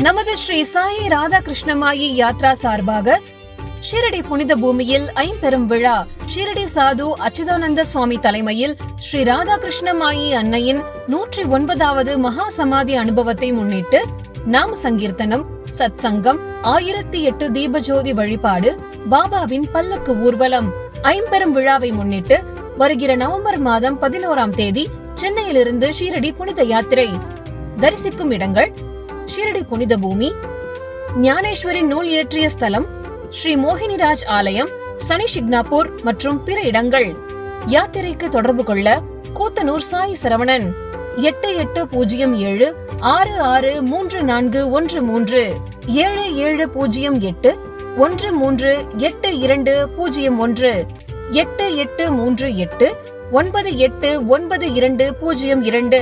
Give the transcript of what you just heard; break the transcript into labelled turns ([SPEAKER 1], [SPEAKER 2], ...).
[SPEAKER 1] நமது ஸ்ரீ சாயி ராதாகிருஷ்ணமாயி யாத்ரா சார்பாக ஷீரடி புனித பூமியில் ஐம்பெரும் விழா ஷீரடி சாது அச்சுதானந்த சுவாமி தலைமையில் ஸ்ரீ ராதாகிருஷ்ணமாயி அன்னையின் நூற்றி ஒன்பதாவது மகா சமாதி அனுபவத்தை முன்னிட்டு நாம் சங்கீர்த்தனம் சத் சங்கம் ஆயிரத்தி எட்டு தீபஜோதி வழிபாடு பாபாவின் பல்லக்கு ஊர்வலம் ஐம்பெரும் விழாவை முன்னிட்டு வருகிற நவம்பர் மாதம் பதினோராம் தேதி சென்னையிலிருந்து ஷீரடி புனித யாத்திரை. தரிசிக்கும் இடங்கள் ஷீரடி புனித பூமி ஞானேஸ்வரி நூல் இயற்றிய ஸ்தலம் ஸ்ரீ மோகினிராஜ் ஆலயம் சனி ஷிக்னாபூர் மற்றும் பிற இடங்கள். யாத்திரைக்கு தொடர்பு கொள்ள கூத்தனூர் சாய் சரவணன் எட்டு எட்டு பூஜ்ஜியம் ஏழு ஆறு ஆறு மூன்று நான்கு ஒன்று மூன்று ஏழு ஏழு பூஜ்ஜியம் எட்டு ஒன்று மூன்று எட்டு இரண்டு பூஜ்ஜியம் ஒன்று எட்டு எட்டு மூன்று எட்டு ஒன்பது எட்டு ஒன்பது இரண்டு பூஜ்ஜியம் இரண்டு